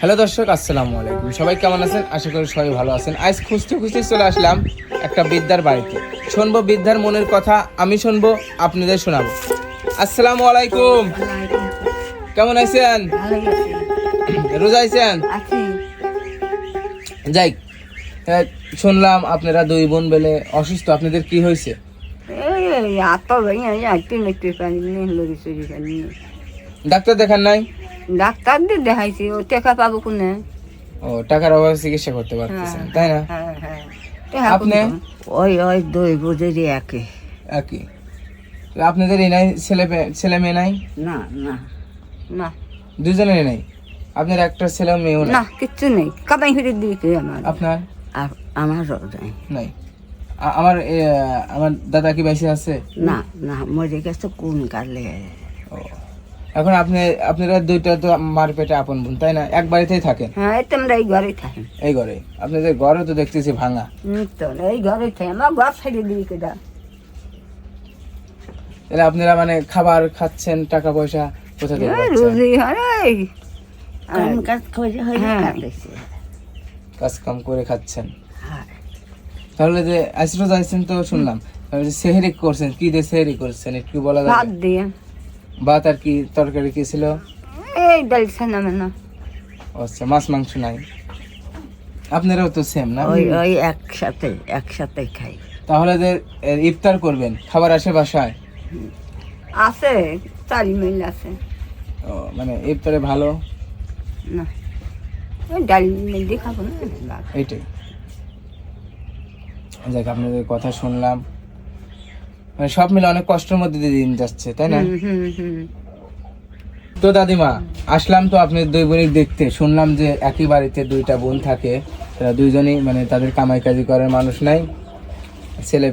Hello দর্শক আসসালামু আলাইকুম সবাই কেমন আছেন আশা করি সবাই ভালো আছেন আজ খুঁজতে খুঁজতে চলে আসলাম একটা বিদ্যার বাড়িতে শুনব বিদ্যার মনের কথা আমি শুনব আপনাদের শোনাবো আসসালামু আলাইকুম কেমন আছেন রোজা আছেন যাই শুনলাম আপনারা দুই বোন বেলে অসুস্থ আপনাদের কি হয়েছে ডাক্তার দেখান নাই ডাক্তার দিয়ে দেখাইছি ও টেকা পাবো কোনে? ও টাকার অভাবে চিকিৎসা করতে পারতেছেন তাই না? হ্যাঁ হ্যাঁ। আপনি? ওই ওই দুই বুঝেরই একে। একই তো আপনাদের এই নাই ছেলে ছেলে মেয়ে নাই? না না না। দুজনেরই নাই? আপনার একটা ছেলে মেয়েও না নাই কিচ্ছু নেই। কামাই ফিরে দিয়েছে আমার? আপনার? আর আমার নাই। নাই। আমার আমার দাদা কি বেশি আছে? না না মরে গেছে কোন কালে ও। এখন আপনি আপনারা দুইটা তো মার পেটে আপন বোন তাই না? এক বাড়িতেই থাকেন। হ্যাঁ এই তোমরা এই ঘরে থাকেন। এই ঘরে। আপনাদের ঘরও তো দেখতেছি ভাঙা। তো এই ঘরে থাকে আমার ঘর ছেড়ে দিয়ে কেটা তাহলে আপনারা মানে খাবার খাচ্ছেন টাকা পয়সা কোথা থেকে পাচ্ছেন? রুজি হরে কাম কাজ করে হয়ে হ্যাঁ। কাজ কাম করে খাচ্ছেন। হ্যাঁ। তাহলে যে আইসরো যাইছেন তো শুনলাম। সেহেরি করছেন কি দিয়ে সেহেরি করছেন একটু বলা ভাত দিয়ে। ভাত আর কি তরকারি কি ছিল? এই ডাল ছানা মেনা। আচ্ছা মাছ মাংস নাই। আপনারাও তো সেম না? ওই ওই একসাথে একসাথে খাই। তাহলে যে ইফতার করবেন খাবার আসে বাসায়? আছে চারি মিল আছে। ও, মানে ইফতারে ভালো? না ওই ডাল মিল দিয়ে খাব না। এইটাই। যাক আপনাদের কথা শুনলাম। মানে সব মিলে অনেক কষ্টের মধ্যে দিয়ে দিন যাচ্ছে তাই না? তো দাদিমা আসলাম তো আপনি দুই বোনই দেখতে। শুনলাম যে একই বাড়িতে দুইটা বোন থাকে। তারা দুইজনই মানে তাদের কামাই কাজি করার মানুষ নাই। ছেলে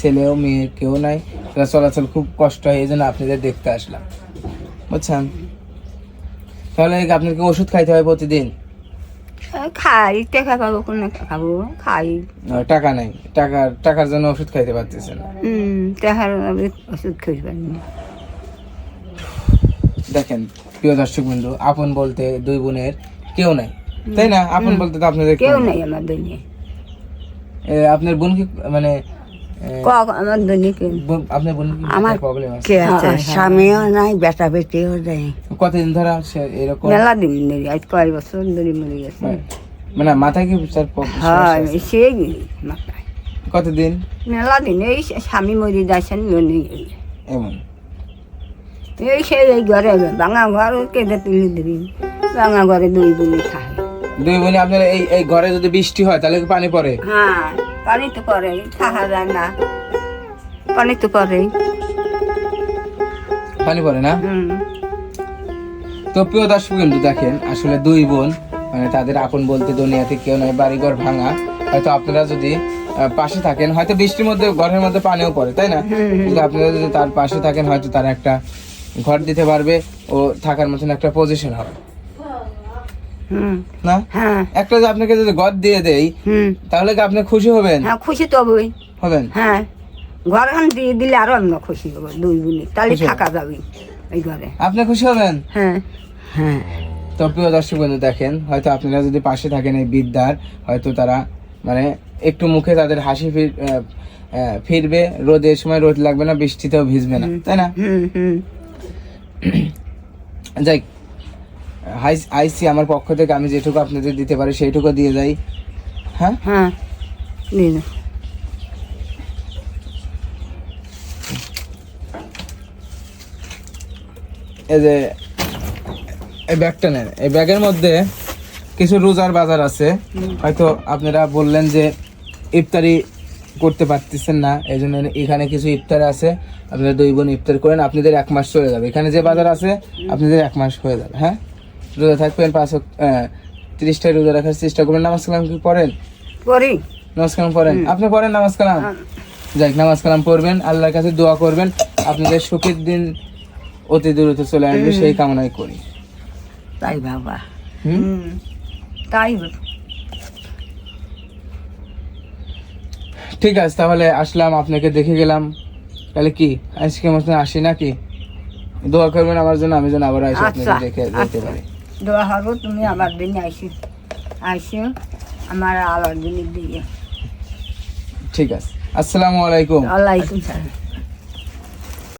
ছেলেও মেয়ে কেউ নাই। তারা চলাচল খুব কষ্ট হয় এই জন্য আপনাদের দেখতে আসলাম। বুঝছেন? তাহলে আপনাকে ওষুধ খাইতে হয় প্রতিদিন? খাই টেকা পাবো কোন খাব খাই। টাকা নাই। টাকা টাকার জন্য ওষুধ খাইতে পারতেছে না। হুম টেকার ওষুধ খেয়ে পারি দেখেন প্রিয় দর্শক বন্ধু আপন বলতে দুই বোনের কেউ নাই। তাই না? আপন বলতে তো আপনাদের কেউ নেই। আমার দুই আপনার বোন কি মানে আমার দুনিয়া বোন- আপনার বোন আমার প্রবলেম আছে। কে আছে? হ্যাঁ, স্বামীও নাই বেটা বেটিও নাই। কতদিন ধরে এরকম? মেলা দিন ধরে আজ কয় বছর ধরে মরে গেছে। মানে- মাথায় কি তার হ্যাঁ সেই মাথায়। কতদিন? মেলা দিন এই স্বামী মরে যাচ্ছেন লোনে এমন? এই সেই এই ঘরে ভাঙা ঘর কেঁদে তুলে দিবি। ভাঙা ঘরে দুই বুনি খায়। দুই বোনে আপনার এই এই ঘরে যদি বৃষ্টি হয় তাহলে কি পানি পড়ে? হ্যাঁ। পানি তো করে থাকা যায় না। পানি তো করে পানি পড়ে না? তো প্রিয় দর্শক কিন্তু দেখেন আসলে দুই বোন মানে তাদের আপন বলতে দুনিয়াতে কেউ নয় বাড়িঘর ভাঙা। হয়তো আপনারা যদি পাশে থাকেন হয়তো বৃষ্টির মধ্যে ঘরের মধ্যে পানিও পড়ে তাই না? কিন্তু আপনারা যদি তার পাশে থাকেন হয়তো তারা একটা ঘর দিতে পারবে ও থাকার মতন একটা পজিশন হবে। না? হ্যাঁ। একটা যে আপনাকে যদি ঘর দিয়ে দেই তাহলে কি আপনি খুশি হবেন? হ্যাঁ খুশি তো হবই। হবেন? হ্যাঁ। ঘর খান দিয়ে দিলে আরও আমরা খুশি হব দুই বুনি তাহলে থাকা যাবে এই ঘরে। আপনি খুশি হবেন? হ্যাঁ। হ্যাঁ। তো প্রিয় দর্শক বন্ধু দেখেন হয়তো আপনারা যদি পাশে থাকেন এই বিদ্যার হয়তো তারা মানে একটু মুখে তাদের হাসি ফির ফিরবে রোদের সময় রোদ লাগবে না বৃষ্টিতেও ভিজবে না তাই না? যাই আইসি আমার পক্ষ থেকে আমি যেটুকু আপনাদের দিতে পারি সেইটুকু দিয়ে যাই। হ্যাঁ? হ্যাঁ। এই যে এই ব্যাগটা নেন। এই ব্যাগের মধ্যে কিছু রোজার বাজার আছে। হয়তো আপনারা বললেন যে ইফতারি করতে পারতেছেন না এই জন্য এখানে কিছু ইফতার আছে। আপনারা দুই বোন ইফতার করেন আপনাদের এক মাস চলে যাবে। এখানে যে বাজার আছে আপনাদের এক মাস হয়ে যাবে হ্যাঁ? রোজা থাকবেন পাঁচ আহ, রোজা রাখার চেষ্টা করবেন। নামাজ কালাম কি পড়েন? করি নামাজ কালাম পড়েন? আপনি পড়েন নামাজ কালাম? যাই নামাজ কালাম পড়বেন আল্লাহর কাছে দোয়া করবেন। আপনাদের সুখের দিন অতি দ্রুত চলে আসবে সেই কামনাই করি। তাই বাবা। হুম? তাই ঠিক আছে তাহলে আসলাম আপনাকে দেখে গেলাম। তাহলে কি আজকে মতন আসি নাকি? দোয়া করবেন আমার জন্য আমি যেন আবার আসি আপনাকে আচ্ছা, দেখে যেতে আচ্ছা। পারি। দোয়া হব তুমি আমার দিন আইসো। আইসো আমার আবার দিন দিয়ে। ঠিক আছে। আসসালামু আলাইকুম। আলাইকুম সালাম।